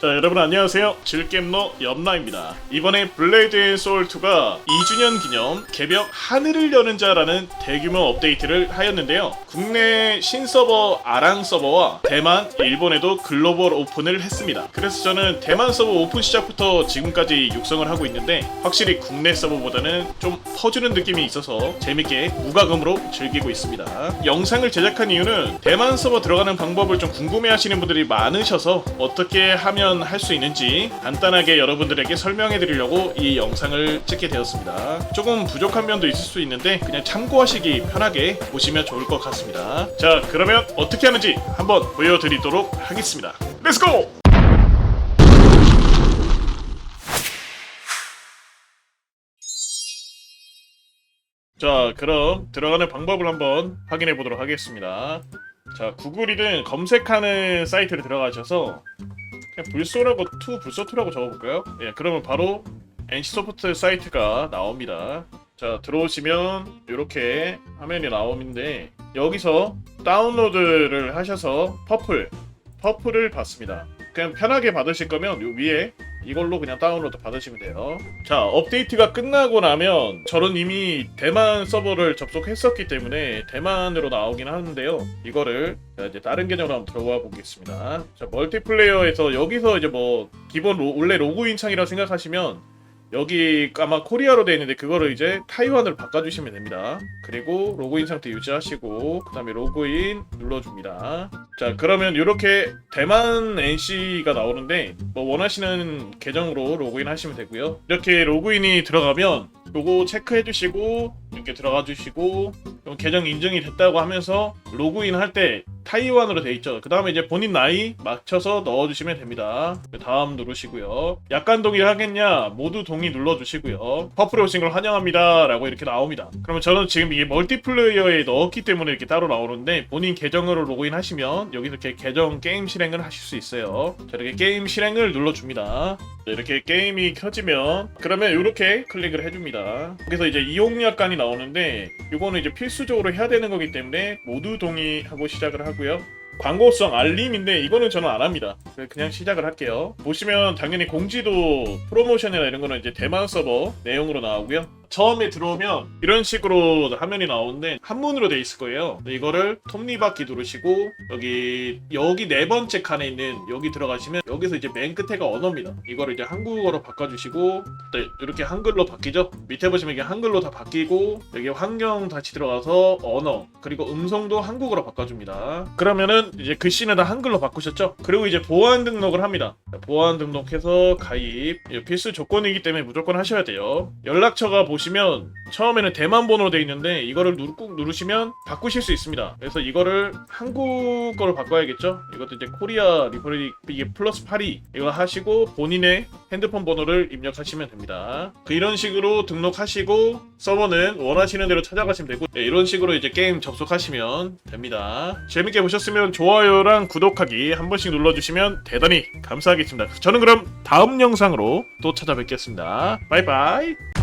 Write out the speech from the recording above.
자 여러분 안녕하세요. 질겜노 염라입니다. 이번에 블레이드 앤 소울2가 2주년 기념 개벽 하늘을 여는 자라는 대규모 업데이트를 하였는데요. 국내 신서버 아랑 서버와 대만, 일본에도 글로벌 오픈을 했습니다. 그래서 저는 대만 서버 오픈 시작부터 지금까지 육성을 하고 있는데 확실히 국내 서버보다는 좀 퍼주는 느낌이 있어서 재밌게 무과금으로 즐기고 있습니다. 영상을 제작한 이유는 대만 서버 들어가는 방법을 좀 궁금해 하시는 분들이 많으셔서 어떻게 하면 할 수 있는지 간단하게 여러분들에게 설명해 드리려고 이 영상을 찍게 되었습니다. 조금 부족한 면도 있을 수 있는데 그냥 참고하시기 편하게 보시면 좋을 것 같습니다. 자, 그러면 어떻게 하는지 한번 보여드리도록 하겠습니다. 렛츠고! 자, 그럼 들어가는 방법을 한번 확인해 보도록 하겠습니다. 자, 구글이든 검색하는 사이트를 들어가셔서 그냥 불소라고 2 불소 2라고 적어볼까요? 예, 그러면 바로 NC소프트 사이트가 나옵니다. 자 들어오시면 이렇게 화면이 나오는데 여기서 다운로드를 하셔서 퍼플 퍼플을 받습니다. 그냥 편하게 받으실 거면 요 위에 이걸로 그냥 다운로드 받으시면 돼요. 자, 업데이트가 끝나고 나면 저는 이미 대만 서버를 접속했었기 때문에 대만으로 나오긴 하는데요. 이거를 자, 이제 다른 계정으로 한번 들어가 보겠습니다. 자, 멀티플레이어에서 여기서 이제 뭐 기본 로, 원래 로그인 창이라고 생각하시면 여기 아마 코리아로 되어 있는데 그거를 이제 타이완으로 바꿔주시면 됩니다. 그리고 로그인 상태 유지하시고 그 다음에 로그인 눌러줍니다. 자 그러면 이렇게 대만 NC가 나오는데 뭐 원하시는 계정으로 로그인 하시면 되고요. 이렇게 로그인이 들어가면 요거 체크해 주시고 이렇게 들어가 주시고 계정 인증이 됐다고 하면서 로그인 할때 타이완으로 돼 있죠. 그 다음에 이제 본인 나이 맞춰서 넣어주시면 됩니다. 그 다음 누르시고요. 약간 동의하겠냐? 모두 동의 눌러주시고요. 퍼플에 오신 걸 환영합니다. 라고 이렇게 나옵니다. 그러면 저는 지금 이게 멀티플레이어에 넣었기 때문에 이렇게 따로 나오는데 본인 계정으로 로그인 하시면 여기서 이렇게 계정 게임 실행을 하실 수 있어요. 자, 이렇게 게임 실행을 눌러줍니다. 자, 이렇게 게임이 켜지면 그러면 이렇게 클릭을 해줍니다. 그래서 이제 이용 약관이 나오는데 이거는 이제 필수적으로 해야 되는 거기 때문에 모두 동의하고 시작을 하고요. 광고성 알림인데 이거는 저는 안 합니다. 그냥 시작을 할게요. 보시면 당연히 공지도 프로모션이나 이런 거는 이제 대만 서버 내용으로 나오고요. 처음에 들어오면 이런 식으로 화면이 나오는데 한문으로 돼 있을 거예요. 이거를 톱니바퀴 누르시고 여기 여기 네 번째 칸에 있는 여기 들어가시면 여기서 이제 맨 끝에가 언어입니다. 이거를 이제 한국어로 바꿔주시고 네, 이렇게 한글로 바뀌죠. 밑에 보시면 이게 한글로 다 바뀌고 여기 환경 다시 들어가서 언어 그리고 음성도 한국어로 바꿔줍니다. 그러면은 이제 글씨는 다 한글로 바꾸셨죠? 그리고 이제 보안 등록을 합니다. 보안 등록해서 가입 필수 조건이기 때문에 무조건 하셔야 돼요. 연락처가 보시 면 처음에는 대만 번호로 돼 있는데 이거를 누르, 꾹 누르시면 바꾸실 수 있습니다. 그래서 이거를 한국어로 바꿔야겠죠? 이것도 이제 코리아 리퍼리 이게 플러스 82 이거 하시고 본인의 핸드폰 번호를 입력하시면 됩니다. 그 이런 식으로 등록하시고 서버는 원하시는 대로 찾아가시면 되고 네, 이런 식으로 이제 게임 접속하시면 됩니다. 재밌게 보셨으면 좋아요랑 구독하기 한 번씩 눌러주시면 대단히 감사하겠습니다. 저는 그럼 다음 영상으로 또 찾아뵙겠습니다. 바이바이.